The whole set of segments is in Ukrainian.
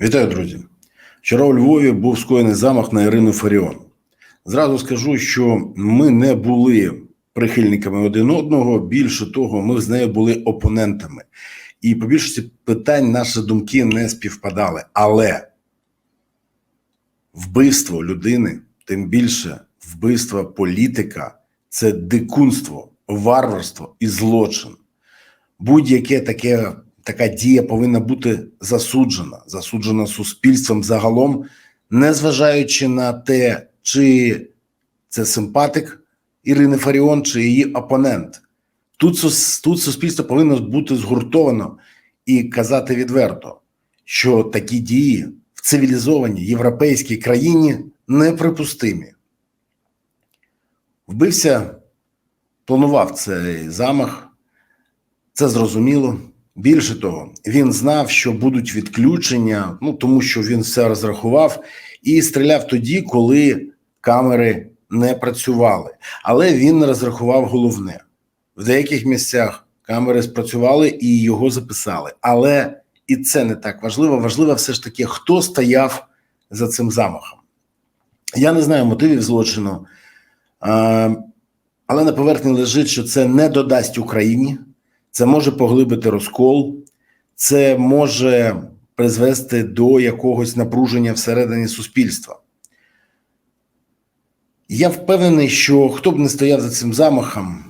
Вітаю, друзі. Вчора у Львові був скоєний замах на Ірину Фаріон. Зразу скажу, що ми не були прихильниками один одного. Більше того, ми з нею були опонентами. І по більшості питань наші думки не співпадали. Але вбивство людини, тим більше вбивство політика це дикунство, варварство і злочин. Будь-яке таке така дія повинна бути засуджена, засуджена суспільством загалом, незважаючи на те, чи це симпатик Ірини Фаріон, чи її опонент. Тут, тут суспільство повинно бути згуртовано і казати відверто, що такі дії в цивілізованій європейській країні неприпустимі. Вбився, планував цей замах, це зрозуміло. Більше того, він знав, що будуть відключення, ну тому що він все розрахував і стріляв тоді, коли камери не працювали. Але він розрахував головне: в деяких місцях камери спрацювали і його записали. Але і це не так важливо. Важливо все ж таки, хто стояв за цим замахом. Я не знаю мотивів злочину, але на поверхні лежить, що це не додасть Україні. Це може поглибити розкол, це може призвести до якогось напруження всередині суспільства. Я впевнений, що хто б не стояв за цим замахом,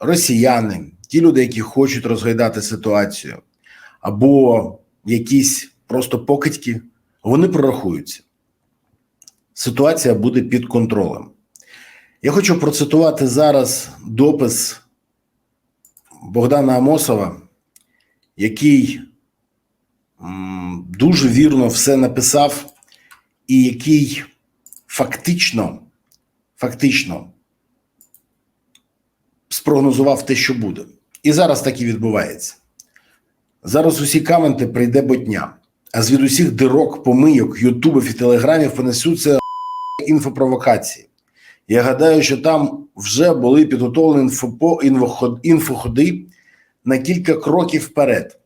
росіяни, ті люди, які хочуть розгайдати ситуацію, або якісь просто покидьки, вони прорахуються. Ситуація буде під контролем. Я хочу процитувати зараз допис. Богдана Амосова, який дуже вірно все написав, і який фактично, фактично спрогнозував те, що буде. І зараз так і відбувається. Зараз усі каменти прийде ботня, а з від усіх дирок, помийок, ютубів і телеграмів понесуться інфопровокації. Я гадаю, що там вже були підготовлені інфоходи на кілька кроків вперед.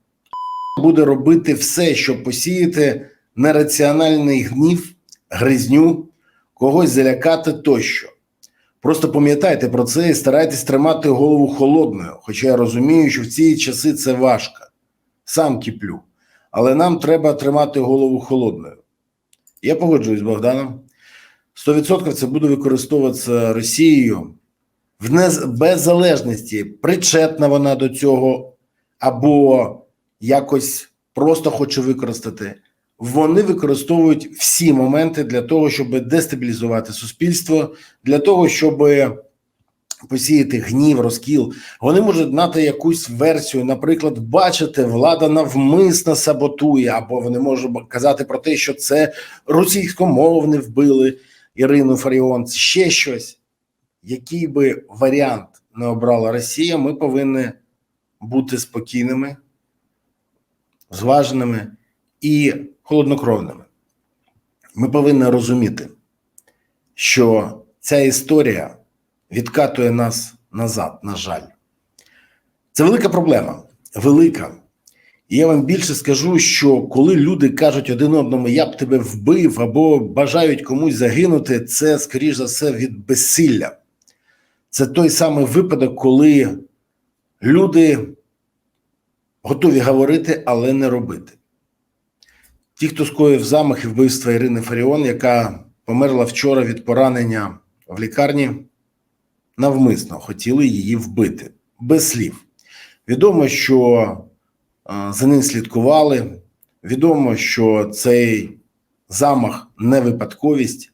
Буде робити все, щоб посіяти нераціональний гнів, гризню, когось залякати тощо. Просто пам'ятайте про це і старайтесь тримати голову холодною. Хоча я розумію, що в ці часи це важко. Сам кіплю. Але нам треба тримати голову холодною. Я погоджуюсь з Богданом. 100% це буде використовуватися Росією в нез... без залежності, причетна вона до цього, або якось просто хоче використати. Вони використовують всі моменти для того, щоб дестабілізувати суспільство, для того, щоб посіяти гнів, розкіл. Вони можуть дати якусь версію, наприклад, бачите, влада навмисно саботує, або вони можуть казати про те, що це російськомовне вбили. Ірину Фаріон, ще щось, який би варіант не обрала Росія, ми повинні бути спокійними, зваженими і холоднокровними. Ми повинні розуміти, що ця історія відкатує нас назад, на жаль. Це велика проблема, велика. І я вам більше скажу, що коли люди кажуть один одному, я б тебе вбив або бажають комусь загинути, це, скоріш за все, від безсилля. Це той самий випадок, коли люди готові говорити, але не робити. Ті, хто скоїв замах і вбивства Ірини Фаріон, яка померла вчора від поранення в лікарні, навмисно хотіли її вбити без слів. Відомо, що за ним слідкували. Відомо, що цей замах не випадковість,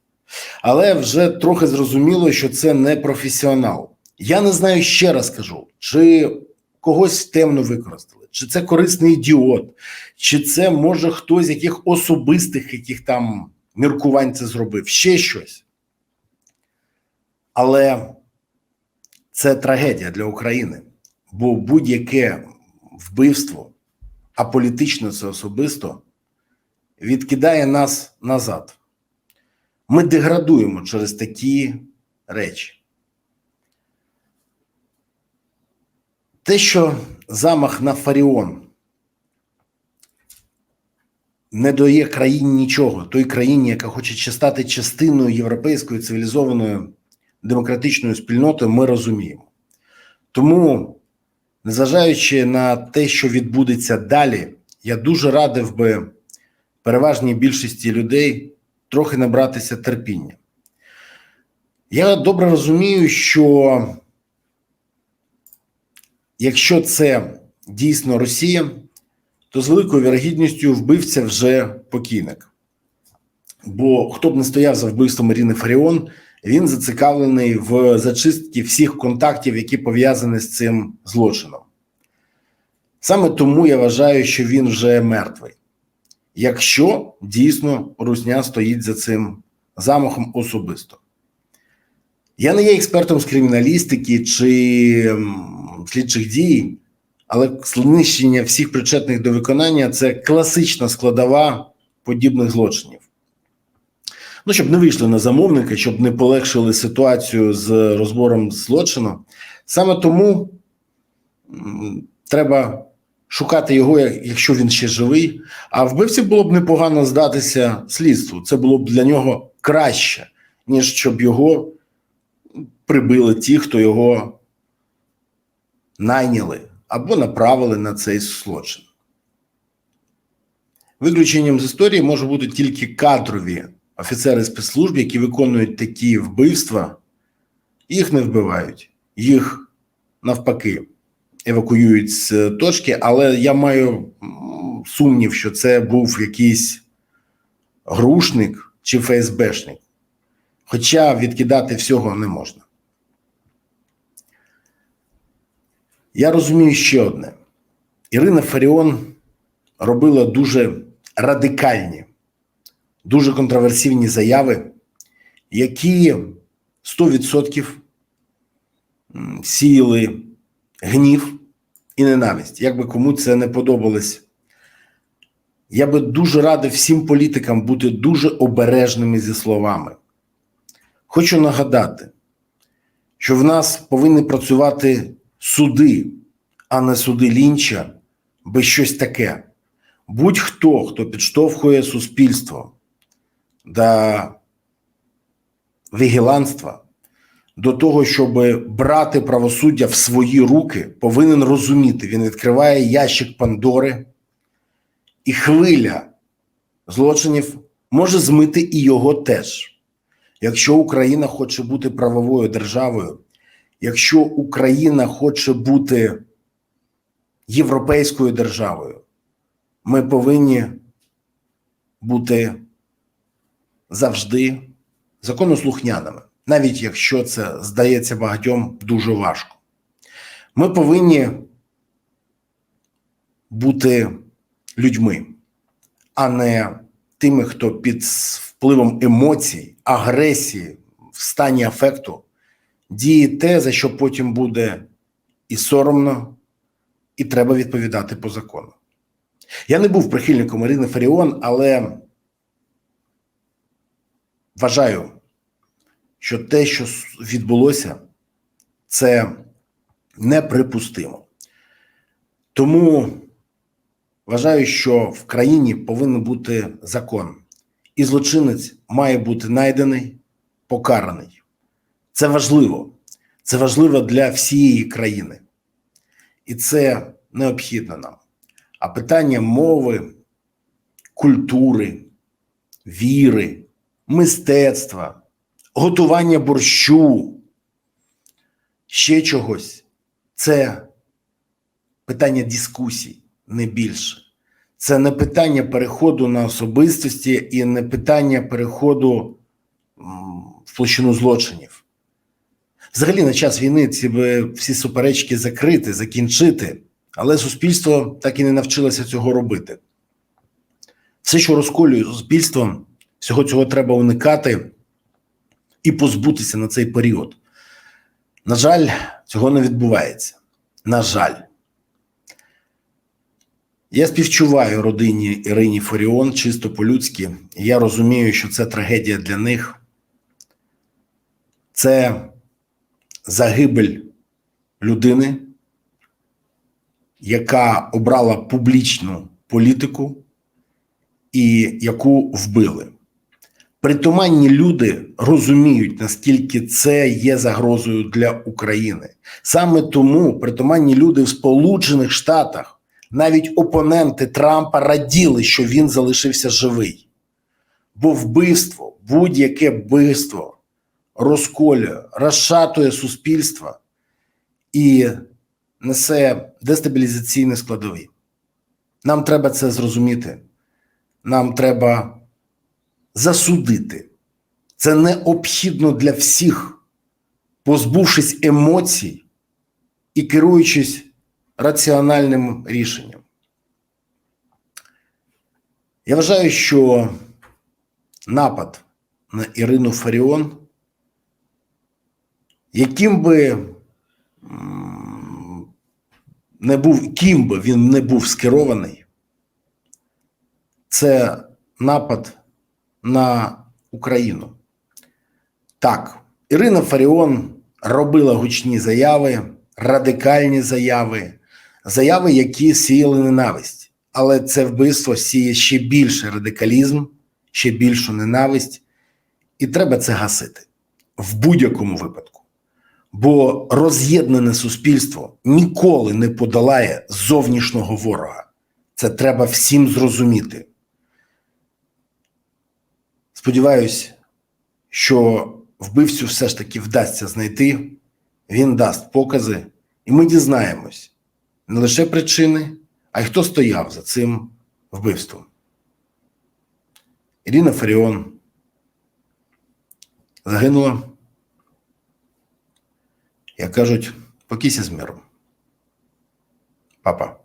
але вже трохи зрозуміло, що це не професіонал. Я не знаю, ще раз кажу, чи когось темно використали, чи це корисний ідіот, чи це може хтось з яких особистих яких там міркувань це зробив, ще щось. Але це трагедія для України, бо будь-яке вбивство а політично це особисто, відкидає нас назад. Ми деградуємо через такі речі. Те, що замах на Фаріон не дає країні нічого, той країні, яка хоче стати частиною європейської цивілізованої демократичної спільноти, ми розуміємо. Тому, незважаючи на те, що відбудеться далі, я дуже радив би переважній більшості людей трохи набратися терпіння. Я добре розумію, що якщо це дійсно Росія, то з великою вірогідністю вбивця вже покійник. Бо хто б не стояв за вбивством Ірини Фаріон, він зацікавлений в зачистці всіх контактів, які пов'язані з цим злочином. Саме тому я вважаю, що він вже мертвий. Якщо дійсно Русня стоїть за цим замахом особисто. Я не є експертом з криміналістики чи слідчих дій, але знищення всіх причетних до виконання це класична складова подібних злочинів. Ну, щоб не вийшли на замовника, щоб не полегшили ситуацію з розбором злочину. Саме тому треба шукати його, якщо він ще живий. А вбивці було б непогано здатися слідству. Це було б для нього краще, ніж щоб його прибили ті, хто його найняли або направили на цей злочин. Виключенням з історії може бути тільки кадрові офіцери спецслужб, які виконують такі вбивства, їх не вбивають, їх навпаки евакуюють з точки, але я маю сумнів, що це був якийсь грушник чи ФСБшник. Хоча відкидати всього не можна. Я розумію ще одне: Ірина Фаріон робила дуже радикальні, дуже контроверсивні заяви, які 100% сіяли гнів і ненависть. Як би кому це не подобалось, я би дуже радив всім політикам бути дуже обережними зі словами. Хочу нагадати, що в нас повинні працювати суди, а не суди лінча, би щось таке. Будь-хто, хто підштовхує суспільство до вігіланства, до того, щоб брати правосуддя в свої руки, повинен розуміти, він відкриває ящик Пандори, і хвиля злочинів може змити і його теж. Якщо Україна хоче бути правовою державою, якщо Україна хоче бути європейською державою, ми повинні бути завжди законослухняними, навіть якщо це здається багатьом дуже важко. Ми повинні бути людьми, а не тими, хто під впливом емоцій, агресії, в стані афекту діє те, за що потім буде і соромно, і треба відповідати по закону. Я не був прихильником Ірини Фаріон, але вважаю, що те, що відбулося, це неприпустимо. Тому вважаю, що в країні повинен бути закон, і злочинець має бути найдений, покараний. Це важливо. Це важливо для всієї країни. І це необхідно нам. А питання мови, культури, віри, мистецтва, готування борщу, ще чогось це питання дискусій, не більше. Це не питання переходу на особистості і не питання переходу в площину злочинів. Взагалі, на час війни ці би всі суперечки закрити, закінчити, але суспільство так і не навчилося цього робити. Все, що розколює суспільство, всього цього треба уникати і позбутися на цей період. На жаль, цього не відбувається. На жаль. Я співчуваю родині Ірині Форіон чисто по-людськи. Я розумію, що це трагедія для них. Це загибель людини, яка обрала публічну політику і яку вбили. Притуманні люди розуміють, наскільки це є загрозою для України. Саме тому притуманні люди в Сполучених Штатах, навіть опоненти Трампа раділи, що він залишився живий. Бо вбивство, будь-яке вбивство розколює, розшатує суспільство і несе дестабілізаційні складові. Нам треба це зрозуміти. Нам треба засудити. Це необхідно для всіх, позбувшись емоцій і керуючись раціональним рішенням. Я вважаю, що напад на Ірину Фаріон, яким би не був, ким би він не був скерований, це напад на Україну. Так, Ірина Фаріон робила гучні заяви, радикальні заяви, заяви, які сіяли ненависть. Але це вбивство сіє ще більше радикалізм, ще більшу ненависть, і треба це гасити в будь-якому випадку. Бо роз'єднане суспільство ніколи не подолає зовнішнього ворога. Це треба всім зрозуміти. Сподіваюсь, що вбивцю все ж таки вдасться знайти, він дасть покази, і ми дізнаємось не лише причини, а й хто стояв за цим вбивством. Ірина Фаріон загинула, як кажуть, покійся з миром. Папа.